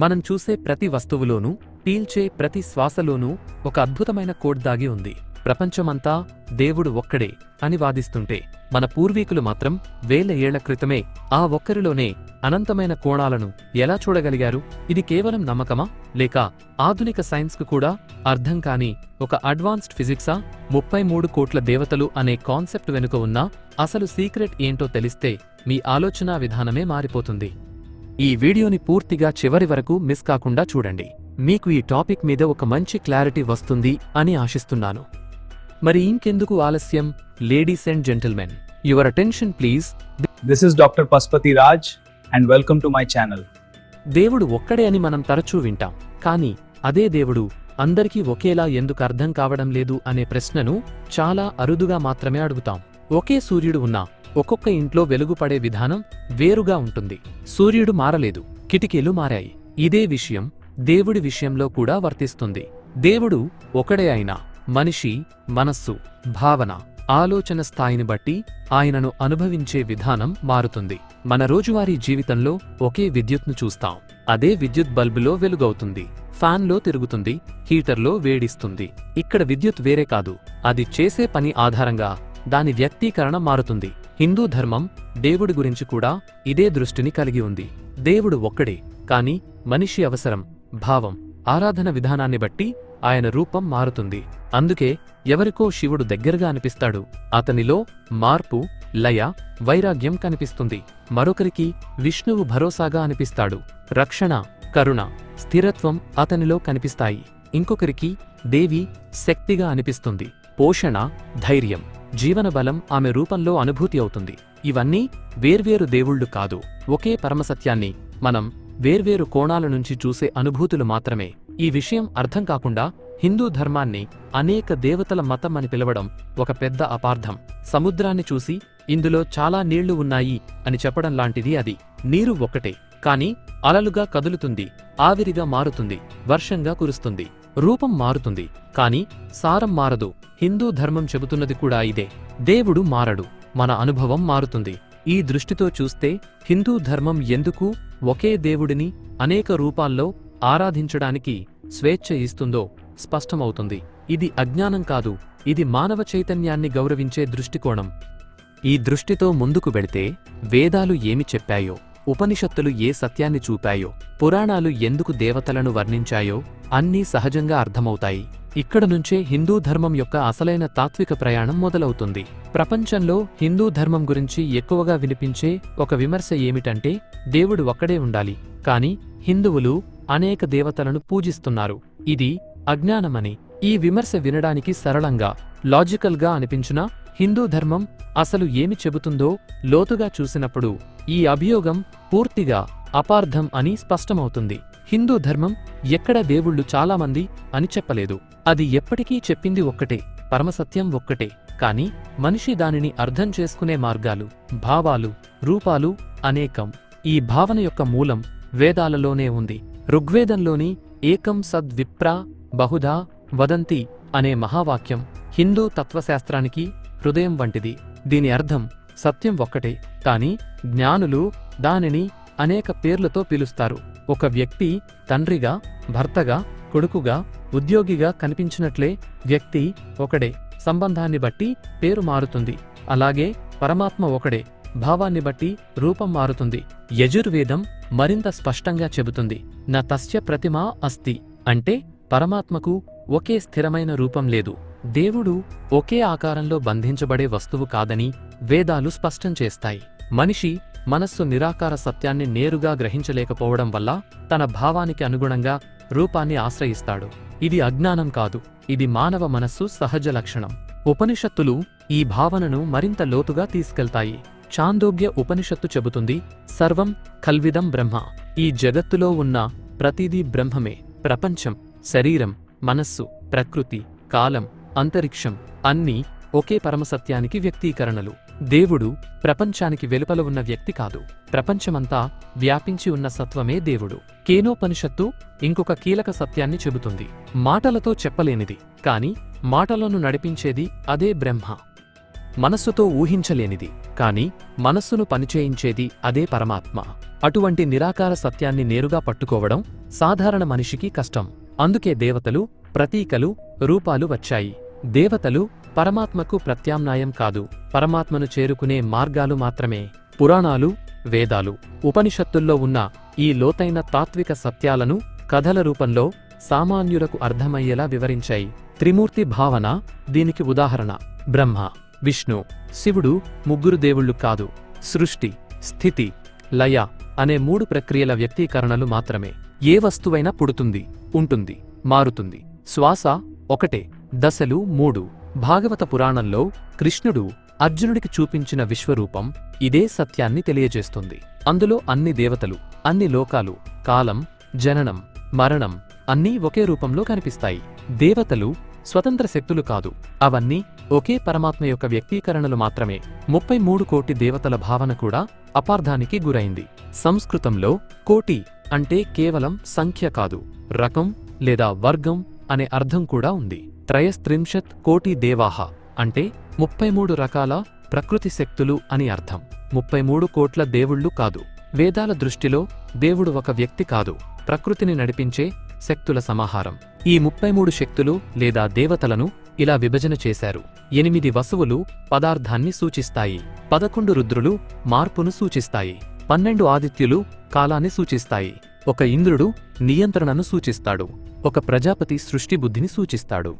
మనం చూసే ప్రతి వస్తువులోనూ పీల్చే ప్రతి శ్వాసలోనూ ఒక అద్భుతమైన కోడ్ దాగి ఉంది. ప్రపంచమంతా దేవుడు ఒక్కడే అని వాదిస్తుంటే మన పూర్వీకులు మాత్రం వేల ఏళ్ళ క్రితమే ఆ ఒక్కరిలోనే అనంతమైన కోణాలను ఎలా చూడగలిగారు? ఇది కేవలం నమ్మకమా? లేక ఆధునిక సైన్స్కు కూడా అర్థం కాని ఒక అడ్వాన్స్డ్ ఫిజిక్సా? ముప్పై మూడు కోట్ల దేవతలు అనే కాన్సెప్ట్ వెనుక ఉన్న అసలు సీక్రెట్ ఏంటో తెలిస్తే మీ ఆలోచనా విధానమే మారిపోతుంది. ఈ వీడియోని పూర్తిగా చివరి వరకు మిస్ కాకుండా చూడండి. మీకు ఈ టాపిక్ మీద ఒక మంచి క్లారిటీ వస్తుంది అని ఆశిస్తున్నాను. మరి ఇంకెందుకు ఆలస్యం? Ladies and gentlemen your attention please. This is Dr. Paspati Raj, and welcome to my channel. దేవుడు ఒక్కడే అని మనం తరచూ వింటాం. కానీ అదే దేవుడు అందరికీ ఒకేలా ఎందుకు అర్థం కావడం లేదు అనే ప్రశ్నను చాలా అరుదుగా మాత్రమే అడుగుతాం. ఒకే సూర్యుడు ఉన్నా ఒక్కొక్క ఇంట్లో వెలుగుపడే విధానం వేరుగా ఉంటుంది. సూర్యుడు మారలేదు కిటికీలు మారాయి. ఇదే విషయం దేవుడి విషయంలో కూడా వర్తిస్తుంది. దేవుడు ఒకడే అయినా మనిషి మనస్సు భావన ఆలోచన స్థాయిని బట్టి ఆయనను అనుభవించే విధానం మారుతుంది. మన రోజువారీ జీవితంలో ఒకే విద్యుత్ను చూస్తాం. అదే విద్యుత్ బల్బులో వెలుగవుతుంది. ఫ్యాన్లో తిరుగుతుంది హీటర్లో వేడిస్తుంది. ఇక్కడ విద్యుత్ వేరే కాదు అది చేసే పని ఆధారంగా దాని వ్యక్తీకరణ మారుతుంది. హిందూ ధర్మం దేవుడి గురించి కూడా ఇదే దృష్టిని కలిగి ఉంది. దేవుడు ఒక్కడే కాని మనిషి అవసరం భావం ఆరాధన విధానాన్ని బట్టి ఆయన రూపం మారుతుంది. అందుకే ఎవరికో శివుడు దగ్గరగా అనిపిస్తాడు. అతనిలో మార్పు లయ వైరాగ్యం కనిపిస్తుంది. మరొకరికి విష్ణువు భరోసాగా అనిపిస్తాడు. రక్షణ కరుణ స్థిరత్వం అతనిలో కనిపిస్తాయి. ఇంకొకరికి దేవి శక్తిగా అనిపిస్తుంది. పోషణ ధైర్యం. జీవన బలం ఆమె రూపంలో అనుభూతి అవుతుంది. ఇవన్నీ వేర్వేరు దేవుళ్ళు కాదు. ఒకే పరమసత్యాన్ని మనం వేర్వేరు కోణాల నుంచి చూసే అనుభూతులు మాత్రమే. ఈ విషయం అర్థం కాకుండా హిందూ ధర్మాన్ని అనేక దేవతల మతం అని పిలవడం ఒక పెద్ద అపార్థం. సముద్రాన్ని చూసి ఇందులో చాలా నీళ్ళు ఉన్నాయి అని చెప్పడం లాంటిది అది. నీరు ఒక్కటే. కాని అలలుగా కదులుతుంది. ఆవిరిగా మారుతుంది. వర్షంగా కురుస్తుంది. రూపం మారుతుంది కాని సారం మారదు. హిందూ ధర్మం చెబుతున్నది కూడా ఇదే. దేవుడు మారడు మన అనుభవం మారుతుంది. ఈ దృష్టితో చూస్తే హిందూ ధర్మం ఎందుకు ఒకే దేవుడిని అనేక రూపాల్లో ఆరాధించడానికి స్వేచ్ఛ ఇస్తుందో స్పష్టమవుతుంది. ఇది అజ్ఞానం కాదు ఇది మానవ చైతన్యాన్ని గౌరవించే దృష్టికోణం. ఈ దృష్టితో ముందుకు వెళితే వేదాలు ఏమి చెప్పాయో ఉపనిషత్తులు ఏ సత్యాన్ని చూపాయో పురాణాలు ఎందుకు దేవతలను వర్ణించాయో అన్నీ సహజంగా అర్థమవుతాయి. ఇక్కడ నుంచే హిందూ ధర్మం యొక్క అసలైన తాత్విక ప్రయాణం మొదలవుతుంది. ప్రపంచంలో హిందూ ధర్మం గురించి ఎక్కువగా వినిపించే ఒక విమర్శ ఏమిటంటే దేవుడు ఒక్కడే ఉండాలి. కాని హిందువులు అనేక దేవతలను పూజిస్తున్నారు. ఇది అజ్ఞానమని. ఈ విమర్శ వినడానికి సరళంగా లాజికల్గా అనిపించినా హిందూ ధర్మం అసలు ఏమి చెబుతుందో లోతుగా చూసినప్పుడు ఈ అభియోగం పూర్తిగా అపార్థం అని స్పష్టమవుతుంది. హిందూ ధర్మం ఎక్కడ దేవుళ్ళు చాలామంది అని చెప్పలేదు. అది ఎప్పటికీ చెప్పింది ఒక్కటే పరమసత్యం ఒక్కటే. కాని మనిషి దానిని అర్థం చేసుకునే మార్గాలు భావాలు రూపాలు అనేకం. ఈ భావన యొక్క మూలం వేదాలలోనే ఉంది. ఋగ్వేదంలోని ఏకం సద్విప్రా బహుధా వదంతి అనే మహావాక్యం హిందూ తత్వశాస్త్రానికి హృదయం వంటిది. దీని అర్థం సత్యం ఒక్కటే. కాని జ్ఞానులు దానిని అనేక పేర్లతో పిలుస్తారు. ఒక వ్యక్తి తండ్రిగా భర్తగా కొడుకుగా ఉద్యోగిగా కనిపించినట్లే వ్యక్తి ఒకడే. సంబంధాన్ని బట్టి పేరు మారుతుంది. అలాగే పరమాత్మ ఒకడే. భావాన్ని బట్టి రూపం మారుతుంది. యజుర్వేదం మరింత స్పష్టంగా చెబుతుంది. న తస్య ప్రతిమా అస్తి. అంటే పరమాత్మకు ఒకే స్థిరమైన రూపం లేదు. దేవుడు ఒకే ఆకారంలో బంధించబడే వస్తువు కాదని వేదాలు స్పష్టం చేస్తాయి. మనిషి మనస్సు నిరాకార సత్యాన్ని నేరుగా గ్రహించలేకపోవడం వల్ల తన భావానికి అనుగుణంగా రూపాన్ని ఆశ్రయిస్తాడు. ఇది అజ్ఞానం కాదు ఇది మానవ మనస్సు సహజ లక్షణం. ఉపనిషత్తులు ఈ భావనను మరింత లోతుగా తీసుకెళ్తాయి. చాందోగ్య ఉపనిషత్తు చెబుతుంది సర్వం కల్విదం బ్రహ్మ. ఈ జగత్తులో ఉన్న ప్రతిదీ బ్రహ్మమే ప్రపంచం శరీరం మనస్సు ప్రకృతి కాలం అంతరిక్షం అన్నీ ఒకే పరమసత్యానికి వ్యక్తీకరణలు. దేవుడు ప్రపంచానికి వెలుపల ఉన్న వ్యక్తి కాదు. ప్రపంచమంతా వ్యాపించి ఉన్న సత్వమే దేవుడు. కేనోపనిషత్తు ఇంకొక కీలక సత్యాన్ని చెబుతుంది. మాటలతో చెప్పలేనిది కాని మాటలను నడిపించేది అదే బ్రహ్మ. మనస్సుతో ఊహించలేనిది కాని మనస్సును పనిచేయించేది అదే పరమాత్మ. అటువంటి నిరాకార సత్యాన్ని నేరుగా పట్టుకోవడం సాధారణ మనిషికి కష్టం. అందుకే దేవతలు ప్రతీకలు రూపాలు వచ్చాయి. దేవతలు పరమాత్మకు ప్రత్యామ్నాయం కాదు. పరమాత్మను చేరుకునే మార్గాలు మాత్రమే. పురాణాలు వేదాలు ఉపనిషత్తుల్లో ఉన్న ఈ లోతైన తాత్విక సత్యాలను కథల రూపంలో సామాన్యులకు అర్థమయ్యేలా వివరించాయి. త్రిమూర్తి భావన దీనికి ఉదాహరణ. బ్రహ్మ విష్ణు శివుడు ముగ్గురు దేవుళ్ళు కాదు. సృష్టి స్థితి లయ అనే మూడు ప్రక్రియల వ్యక్తీకరణలు మాత్రమే. ఏ వస్తువైనా పుడుతుంది ఉంటుంది మారుతుంది. శ్వాస ఒకటే దశలు మూడు. భాగవత పురాణంలో కృష్ణుడు అర్జునుడికి చూపించిన విశ్వరూపం ఇదే సత్యాన్ని తెలియజేస్తుంది. అందులో అన్ని దేవతలు అన్ని లోకాలు కాలం జననం మరణం అన్నీ ఒకే రూపంలో కనిపిస్తాయి. దేవతలు స్వతంత్ర శక్తులు కాదు. అవన్నీ ఒకే పరమాత్మ యొక్క వ్యక్తీకరణలు మాత్రమే. ముప్పై మూడు కోటి దేవతల భావన కూడా అపార్థానికి గురైంది. సంస్కృతంలో కోటి అంటే కేవలం సంఖ్య కాదు. రకం లేదా వర్గం అనే అర్థం కూడా ఉంది. త్రయస్త్రింశత్ కోటి దేవాహ అంటే ముప్పై మూడు రకాల ప్రకృతి శక్తులు అని అర్థం. ముప్పై మూడు కోట్ల దేవుళ్ళు కాదు. వేదాల దృష్టిలో దేవుడు ఒక వ్యక్తి కాదు. ప్రకృతిని నడిపించే శక్తుల సమాహారం. ఈ ముప్పై మూడు శక్తులు లేదా దేవతలను ఇలా విభజన చేశారు. ఎనిమిది వసువులు పదార్థాన్ని సూచిస్తాయి. పదకొండు రుద్రులు మార్పును సూచిస్తాయి. పన్నెండు ఆదిత్యులు కాలాన్ని సూచిస్తాయి. ఒక ఇంద్రుడు నియంత్రణను సూచిస్తాడు. ఒక ప్రజాపతి సృష్టి బుద్ధిని సూచిస్తాడు.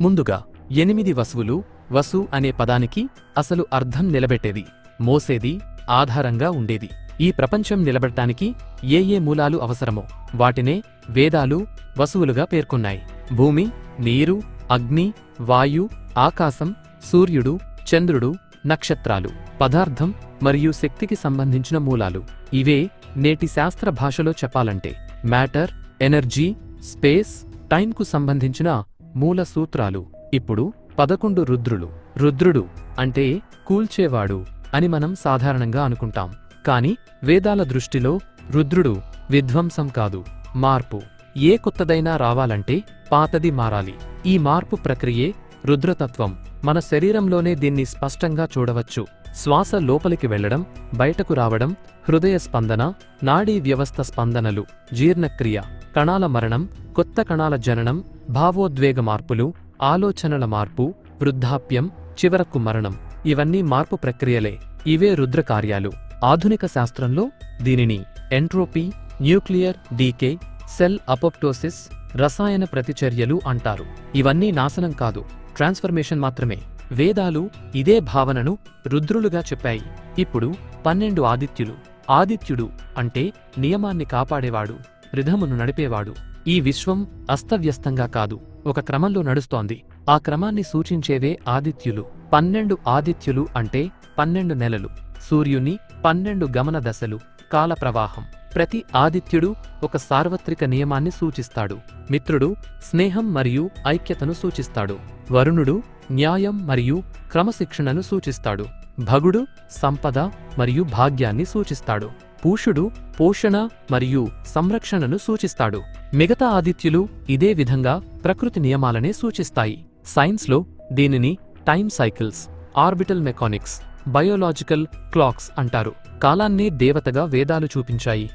ముందుగా ఎనిమిది వసువులు వసు అనే పదానికి అసలు అర్థం నిలబెట్టేది మోసేది ఆధారంగా ఉండేది. ఈ ప్రపంచం నిలబెట్టడానికి ఏ ఏ మూలాలు అవసరమో వాటినే వేదాలు వసువులుగా పేర్కొన్నాయి. భూమి నీరు అగ్ని వాయు ఆకాశం సూర్యుడు చంద్రుడు నక్షత్రాలు పదార్థం మరియు శక్తికి సంబంధించిన మూలాలు. ఇవే నేటి శాస్త్ర భాషలో చెప్పాలంటే మ్యాటర్ ఎనర్జీ స్పేస్ టైంకు సంబంధించిన మూల సూత్రాలు. ఇప్పుడు పదకొండు రుద్రులు. రుద్రుడు అంటే కూల్చేవాడు అని మనం సాధారణంగా అనుకుంటాం. కాని వేదాల దృష్టిలో రుద్రుడు విధ్వంసం కాదు మార్పు. ఏ కొత్తదైనా రావాలంటే పాతది మారాలి. ఈ మార్పు ప్రక్రియే రుద్రతత్వం. మన శరీరంలోనే దీన్ని స్పష్టంగా చూడవచ్చు. శ్వాస లోపలికి వెళ్ళడం బయటకు రావడం హృదయ స్పందన నాడీ వ్యవస్థ స్పందనలు జీర్ణక్రియ కణాల మరణం కొత్త కణాల జననం భావోద్వేగ మార్పులు ఆలోచనల మార్పు వృద్ధాప్యం చివరకు మరణం. ఇవన్నీ మార్పు ప్రక్రియలే. ఇవే రుద్రకార్యాలు. ఆధునిక శాస్త్రంలో దీనిని entropy nuclear decay cell apoptosis రసాయన ప్రతిచర్యలు అంటారు. ఇవన్నీ నాశనం కాదు. ట్రాన్స్ఫర్మేషన్ మాత్రమే. వేదాలు ఇదే భావనను రుద్రులుగా చెప్పాయి. ఇప్పుడు పన్నెండు ఆదిత్యులు. ఆదిత్యుడు అంటే నియమాన్ని కాపాడేవాడు రిధమును నడిపేవాడు. ఈ విశ్వం అస్తవ్యస్తంగా కాదు. ఒక క్రమంలో నడుస్తోంది. ఆ క్రమాన్ని సూచించేవే ఆదిత్యులు. పన్నెండు ఆదిత్యులు అంటే పన్నెండు నెలలు. సూర్యుని పన్నెండు గమన దశలు కాల ప్రవాహం ప్రతి ఆదిత్యుడు ఒక సార్వత్రిక నియమాన్ని సూచిస్తాడు. మిత్రుడు స్నేహం మరియు ఐక్యతను సూచిస్తాడు. వరుణుడు న్యాయం మరియు క్రమశిక్షణను సూచిస్తాడు. భగుడు సంపద మరియు భాగ్యాన్ని సూచిస్తాడు. పూషుడు పోషణ మరియు సంరక్షణను సూచిస్తాడు. మిగతా ఆదిత్యులు ఇదే విధంగా ప్రకృతి నియమాలనే సూచిస్తాయి. సైన్స్లో దీనిని time cycles orbital mechanics biological clocks అంటారు. కాలాన్నే దేవతగా వేదాలు చూపించాయి.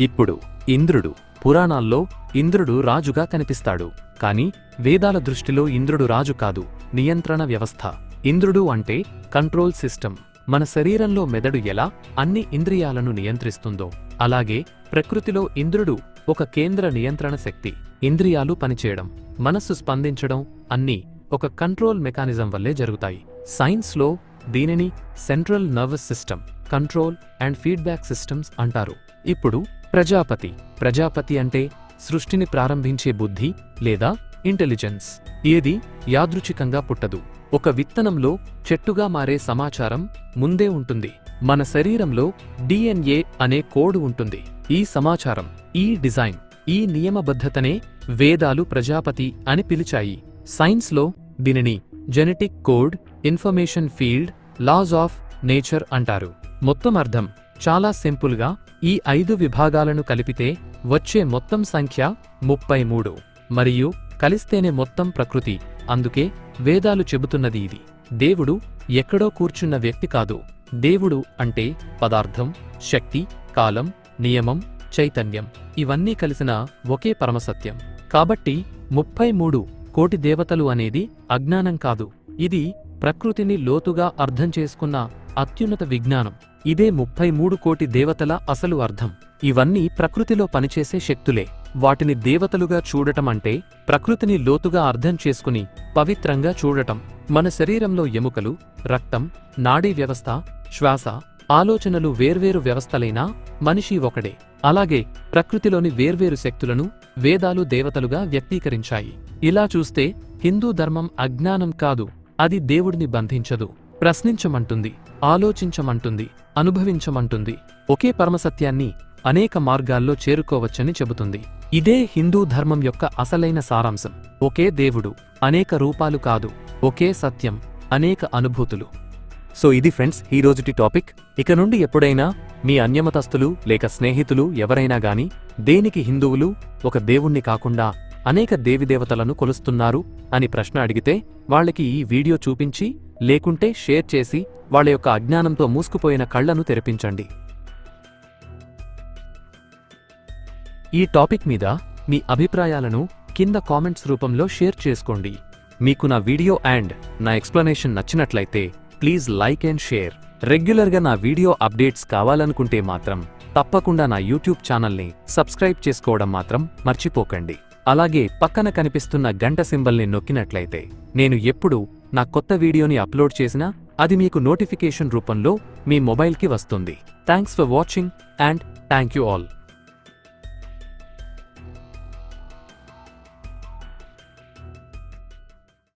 ఇప్పుడు ఇంద్రుడు పురాణాల్లో ఇంద్రుడు రాజుగా కనిపిస్తాడు. కాని వేదాల దృష్టిలో ఇంద్రుడు రాజు కాదు నియంత్రణ వ్యవస్థ. ఇంద్రుడు అంటే కంట్రోల్ సిస్టమ్. మన శరీరంలో మెదడు ఎలా అన్ని ఇంద్రియాలను నియంత్రిస్తుందో. అలాగే ప్రకృతిలో ఇంద్రుడు ఒక కేంద్ర నియంత్రణ శక్తి ఇంద్రియాలు పనిచేయడం మనస్సు స్పందించడం అన్నీ ఒక కంట్రోల్ మెకానిజం వల్లే జరుగుతాయి. సైన్స్లో దీనిని central nervous system control and feedback systems అంటారు. ఇప్పుడు ప్రజాపతి. ప్రజాపతి అంటే సృష్టిని ప్రారంభించే బుద్ధి లేదా ఇంటెలిజెన్స్. ఏది యాదృచ్ఛికంగా పుట్టదు. ఒక విత్తనంలో చెట్టుగా మారే సమాచారం ముందే ఉంటుంది. మన శరీరంలో డిఎన్ఏ అనే కోడ్ ఉంటుంది. ఈ సమాచారం ఈ డిజైన్ ఈ నియమబద్ధతనే వేదాలు ప్రజాపతి అని పిలిచాయి. సైన్స్లో దీనిని genetic code information field laws of nature అంటారు. మొత్తం అర్థం చాలా సింపుల్గా ఈ ఐదు విభాగాలను కలిపితే వచ్చే మొత్తం సంఖ్య ముప్పై మూడు. మరియు కలిస్తేనే మొత్తం ప్రకృతి. అందుకే వేదాలు చెబుతున్నది ఇది. దేవుడు ఎక్కడో కూర్చున్న వ్యక్తి కాదు. దేవుడు అంటే పదార్థం శక్తి కాలం నియమం చైతన్యం. ఇవన్నీ కలిసిన ఒకే పరమసత్యం. కాబట్టి ముప్పై మూడు కోటి దేవతలు అనేది అజ్ఞానం కాదు. ఇది ప్రకృతిని లోతుగా అర్థం చేసుకున్న అత్యున్నత విజ్ఞానం. ఇదే ముప్పై మూడు కోటి దేవతల అసలు అర్థం. ఇవన్నీ ప్రకృతిలో పనిచేసే శక్తులే. వాటిని దేవతలుగా చూడటం అంటే ప్రకృతిని లోతుగా అర్థం చేసుకుని పవిత్రంగా చూడటం. మన శరీరంలో ఎముకలు రక్తం నాడీ వ్యవస్థ శ్వాస ఆలోచనలు వేర్వేరు వ్యవస్థలైనా మనిషి ఒకడే. అలాగే ప్రకృతిలోని వేర్వేరు శక్తులను వేదాలు దేవతలుగా వ్యక్తీకరించాయి. ఇలా చూస్తే హిందూ ధర్మం అజ్ఞానం కాదు అది దేవుడిని బంధించదు. ప్రశ్నించమంటుంది. ఆలోచించమంటుంది అనుభవించమంటుంది ఒకే పరమసత్యాన్ని అనేక మార్గాల్లో చేరుకోవచ్చని చెబుతుంది. ఇదే హిందూ ధర్మం యొక్క అసలైన సారాంశం. ఒకే దేవుడు అనేక రూపాలు కాదు ఒకే సత్యం అనేక అనుభూతులు. సో ఇది ఫ్రెండ్స్ ఈ రోజుటి టాపిక్. ఇక నుండి ఎప్పుడైనా మీ అన్యమతస్థులు లేక స్నేహితులు ఎవరైనా గాని దేనికి హిందువులు ఒక దేవుణ్ణి కాకుండా అనేక దేవిదేవతలను కొలుస్తున్నారు అని ప్రశ్న అడిగితే వాళ్ళకి ఈ వీడియో చూపించి లేకుంటే షేర్ చేసి వాళ్ళ యొక్క అజ్ఞానంతో మూసుకుపోయిన కళ్ళను తెరిపించండి. ఈ టాపిక్ మీద మీ అభిప్రాయాలను కింద కామెంట్స్ రూపంలో షేర్ చేసుకోండి. మీకు నా వీడియో అండ్ నా ఎక్స్ప్లెనేషన్ నచ్చినట్లయితే ప్లీజ్ లైక్ అండ్ షేర్. రెగ్యులర్గా నా వీడియో అప్డేట్స్ కావాలనుకుంటే మాత్రం తప్పకుండా నా యూట్యూబ్ ఛానల్ని సబ్స్క్రైబ్ చేసుకోవడం మాత్రం మర్చిపోకండి. అలాగే పక్కన కనిపిస్తున్న గంట సింబల్ని నొక్కినట్లయితే నేను ఎప్పుడు నా కొత్త వీడియోని అప్లోడ్ చేసినా అది మీకు నోటిఫికేషన్ రూపంలో మీ మొబైల్కి వస్తుంది. Thanks for watching and thank you all